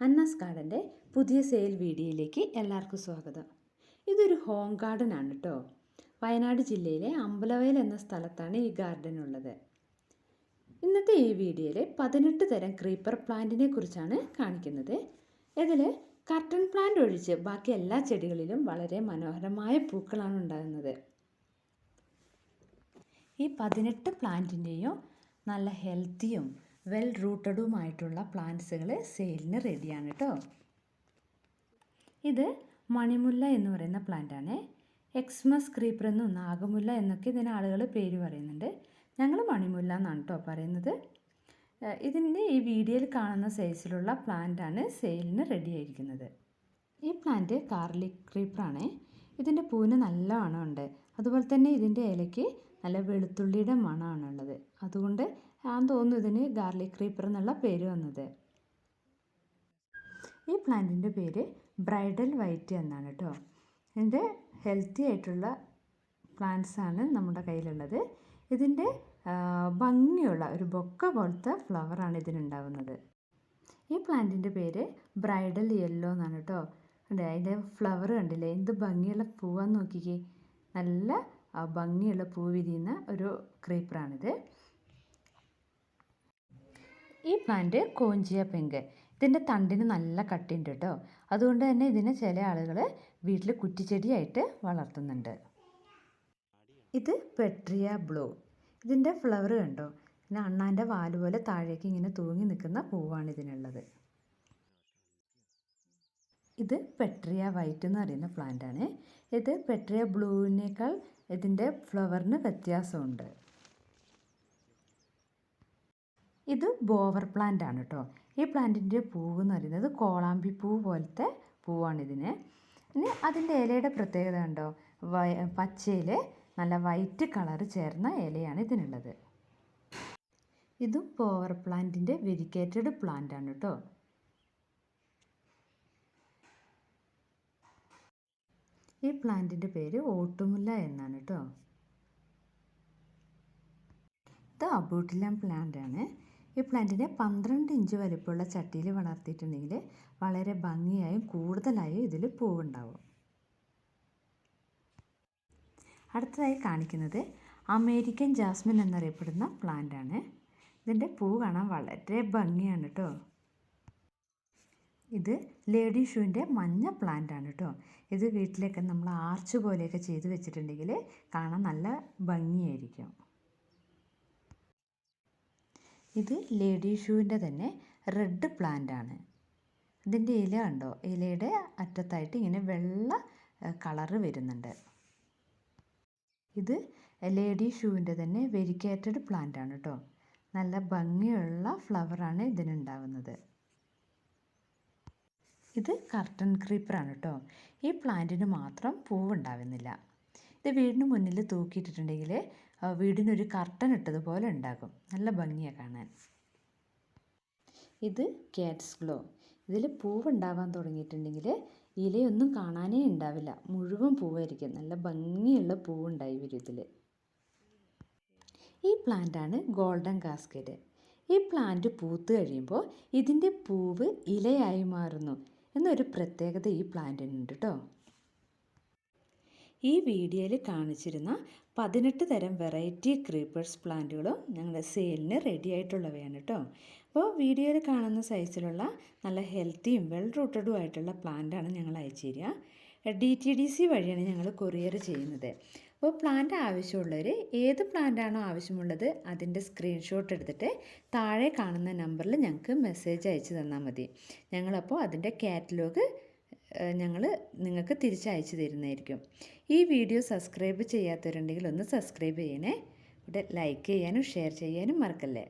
അന്നാസ് ഗാർഡന്റെ പുതിയ സെയിൽ വീഡിയോയിലേക്ക് എല്ലാവർക്കും സ്വാഗതം. ഇതൊരു ഹോം ഗാർഡൻ ആണ് കേട്ടോ വയനാട് ജില്ലയിലെ അമ്പലവയൽ എന്ന സ്ഥലത്താണ് ഈ ഗാർഡൻ ഉള്ളത് ഇന്നത്തെ ഈ വീഡിയോയിൽ പതിനെട്ട് തരം ക്രീപ്പർ പ്ലാന്റിനെ കുറിച്ചാണ് കാണിക്കുന്നത്. ഇതിൽ കർട്ടൺ പ്ലാന്റ് ഒഴിച്ച് ബാക്കി എല്ലാ ചെടികളിലും വളരെ മനോഹരമായ പൂക്കളാണ് ഉണ്ടാകുന്നത്. ഈ പതിനെട്ട് പ്ലാന്റിന്റെയും നല്ല ഹെൽത്തിയും വെൽ റൂട്ടഡുമായിട്ടുള്ള പ്ലാന്റ്സുകൾ സെയിലിന് റെഡിയാണ് കേട്ടോ ഇത് മണിമുല്ല എന്ന് പറയുന്ന പ്ലാന്റാണ്. എക്സ്മസ് ക്രീപ്പർ എന്നും നാഗമുല്ല എന്നൊക്കെ ഇതിന് ആളുകൾ പേര് പറയുന്നുണ്ട്. ഞങ്ങൾ മണിമുല്ല എന്നാണ് കേട്ടോ പറയുന്നത്. ഇതിന്റെ ഈ വീഡിയോയിൽ കാണുന്ന സൈസിലുള്ള പ്ലാന്റാണ് സെയിലിന് റെഡി ആയിരിക്കുന്നത് ഈ പ്ലാന്റ് കാർലിക് ക്രീപ്പറാണ്. ഇതിന്റെ പൂവിന് നല്ല മണമുണ്ട്. അതുപോലെ തന്നെ ഇതിന്റെ ഇലയ്ക്ക് നല്ല വെളുത്തുള്ളിയുടെ മണമാണുള്ളത് അതുകൊണ്ട് ഞാൻ തോന്നുന്നു ഇതിന് ഗാർലിക് ക്രീപ്പർ എന്നുള്ള പേര് വന്നത്. ഈ പ്ലാന്റിന്റെ പേര് ബ്രൈഡൽ വൈറ്റ് എന്നാണ് കേട്ടോ ഇതിന്റെ ഹെൽത്തി ആയിട്ടുള്ള പ്ലാന്റ്സ് ആണ് നമ്മുടെ കയ്യിലുള്ളത്. ഇതിന്റെ ഭംഗിയുള്ള ഒരു ബൊക്ക പോലത്തെ ഫ്ലവറാണ് ഇതിനുണ്ടാവുന്നത്. ഈ പ്ലാന്റിന്റെ പേര് ബ്രൈഡൽ യെല്ലോ എന്നാണ് കേട്ടോ അതെ അതിന്റെ ഫ്ലവർ കണ്ടില്ലേ? എന്ത് ഭംഗിയുള്ള പൂവാന്ന് നോക്കിക്കേ. നല്ല ഭംഗിയുള്ള പൂ വിരിയുന്ന ഒരു ക്രീപ്പറാണിത്. ഈ പ്ലാന്റ് കോഞ്ചിയ പെങ്ക് ഇതിന്റെ തണ്ടിന് നല്ല കട്ടിയുണ്ട് കേട്ടോ അതുകൊണ്ട് തന്നെ ഇതിനെ ചില ആളുകൾ വീട്ടിൽ കുറ്റിച്ചെടിയായിട്ട് വളർത്തുന്നുണ്ട്. ഇത് പെട്രിയ ബ്ലൂ. ഇതിന്റെ ഫ്ലവർ കണ്ടോ? പിന്നെ അണ്ണാന്റെ വാൽ പോലെ താഴേക്ക് ഇങ്ങനെ തൂങ്ങി നിൽക്കുന്ന പൂവാണ് ഇതിനുള്ളത്. ഇത് പെട്രിയ വൈറ്റ് എന്ന് പറയുന്ന പ്ലാന്റാണ് ഇത് പെട്രിയ ബ്ലൂവിനേക്കാൾ ഇതിന്റെ ഫ്ലവറിന് വ്യത്യാസമുണ്ട്. ഇത് ബോവർ പ്ലാന്റ് ആണ് കേട്ടോ ഈ പ്ലാന്റിന്റെ പൂവ് എന്ന് പറയുന്നത് കോളാമ്പി പൂ പോലത്തെ പൂവാണിതിന് ഇനി അതിന്റെ ഇലയുടെ പ്രത്യേകത ഉണ്ടോ പച്ചയിൽ നല്ല വൈറ്റ് കളർ ചേർന്ന ഇലയാണ് ഇതിനുള്ളത്. ഇതും പവർ പ്ലാന്റിന്റെ വെരിക്കേറ്റഡ് പ്ലാന്റ് ആണ് കേട്ടോ ഈ പ്ലാന്റിന്റെ പേര് ഓട്ടുമുല്ല എന്നാണ് കേട്ടോ ഇത് അബൂട്ടിലം പ്ലാന്റ് ആണ്. ഈ പ്ലാന്റിനെ പന്ത്രണ്ട് ഇഞ്ച് വലിപ്പമുള്ള ചട്ടിയിൽ വളർത്തിയിട്ടുണ്ടെങ്കിൽ വളരെ ഭംഗിയായും കൂടുതലായും ഇതിൽ പൂവുണ്ടാവും. അടുത്തതായി കാണിക്കുന്നത് അമേരിക്കൻ ജാസ്മിൻ എന്നറിയപ്പെടുന്ന പ്ലാന്റാണ്. ഇതിന്റെ പൂ കാണാൻ വളരെ ഭംഗിയാണ് കേട്ടോ ഇത് ലേഡി ഷൂവിന്റെ മഞ്ഞ പ്ലാന്റാണ് കേട്ടോ ഇത് വീട്ടിലൊക്കെ നമ്മൾ ആർച്ച് പോലെയൊക്കെ ചെയ്ത് വെച്ചിട്ടുണ്ടെങ്കിൽ കാണാൻ നല്ല ഭംഗിയായിരിക്കും. ഇത് ലേഡി ഷൂവിന്റെ തന്നെ റെഡ് പ്ലാന്റ് ആണ്. ഇതിന്റെ ഇല കണ്ടോ? ഇലയുടെ അറ്റത്തായിട്ട് ഇങ്ങനെ വെള്ള കളറ് വരുന്നുണ്ട്. ഇത് ലേഡി ഷൂവിന്റെ തന്നെ വെരിക്കേറ്റഡ് പ്ലാന്റ് ആണ് കേട്ടോ നല്ല ഭംഗിയുള്ള ഫ്ലവറാണ് ഇതിനുണ്ടാവുന്നത്. ഇത് കർട്ടൻ ക്രീപ്പറാണ് കേട്ടോ ഈ പ്ലാന്റിന് മാത്രം പൂവുണ്ടാവുന്നില്ല. ഇത് വീടിന് മുന്നിൽ തൂക്കിയിട്ടിട്ടുണ്ടെങ്കിൽ വീടിനൊരു കർട്ടൻ ഇട്ടതുപോലെ ഉണ്ടാകും. നല്ല ഭംഗിയാണ് കാണാൻ. ഇത് കാറ്റ്സ് ഗ്ലോ. ഇതിൽ പൂവുണ്ടാവാൻ തുടങ്ങിയിട്ടുണ്ടെങ്കിൽ ഇലയൊന്നും കാണാനേ ഉണ്ടാവില്ല. മുഴുവൻ പൂവായിരിക്കും. നല്ല ഭംഗിയുള്ള പൂവുണ്ടായി വരും ഇതിൽ ഈ പ്ലാന്റാണ് ഗോൾഡൻ കാസ്കറ്റ് ഈ പ്ലാന്റ് പൂത്ത് കഴിയുമ്പോൾ ഇതിന്റെ പൂവ് ഇലയായി മാറുന്നു. എന്നൊരു പ്രത്യേകത ഈ പ്ലാന്റിനുണ്ട് കേട്ടോ ഈ വീഡിയോയിൽ കാണിച്ചിരുന്ന പതിനെട്ട് തരം വെറൈറ്റി ക്രീപ്പേഴ്സ് പ്ലാന്റുകളും ഞങ്ങളുടെ സെയിലിന് റെഡി ആയിട്ടുള്ളവയാണ് കേട്ടോ അപ്പോൾ വീഡിയോയിൽ കാണുന്ന സൈസിലുള്ള നല്ല ഹെൽത്തിയും വെൽ റൂട്ടഡും ആയിട്ടുള്ള പ്ലാന്റാണ് ഞങ്ങൾ അയച്ചു തരിക ഡി ടി ഡി സി വഴിയാണ് ഞങ്ങൾ കൊറിയർ ചെയ്യുന്നത്. അപ്പോൾ പ്ലാന്റ് ആവശ്യമുള്ളവർ ഏത് പ്ലാന്റാണോ ആവശ്യമുള്ളത് അതിന്റെ സ്ക്രീൻഷോട്ട് എടുത്തിട്ട് താഴെ കാണുന്ന നമ്പറിൽ ഞങ്ങൾക്ക് മെസ്സേജ് അയച്ചു തന്നാൽ മതി. ഞങ്ങളപ്പോൾ അതിന്റെ കാറ്റലോഗ് ഞങ്ങൾ നിങ്ങൾക്ക് തിരിച്ചയച്ചു തരുന്നതായിരിക്കും. ഈ വീഡിയോ സബ്സ്ക്രൈബ് ചെയ്യാത്തവരുണ്ടെങ്കിൽ ഒന്ന് സബ്സ്ക്രൈബ് ചെയ്യണേ. ഇവിടെ ലൈക്ക് ചെയ്യാനും ഷെയർ ചെയ്യാനും മറക്കല്ലേ?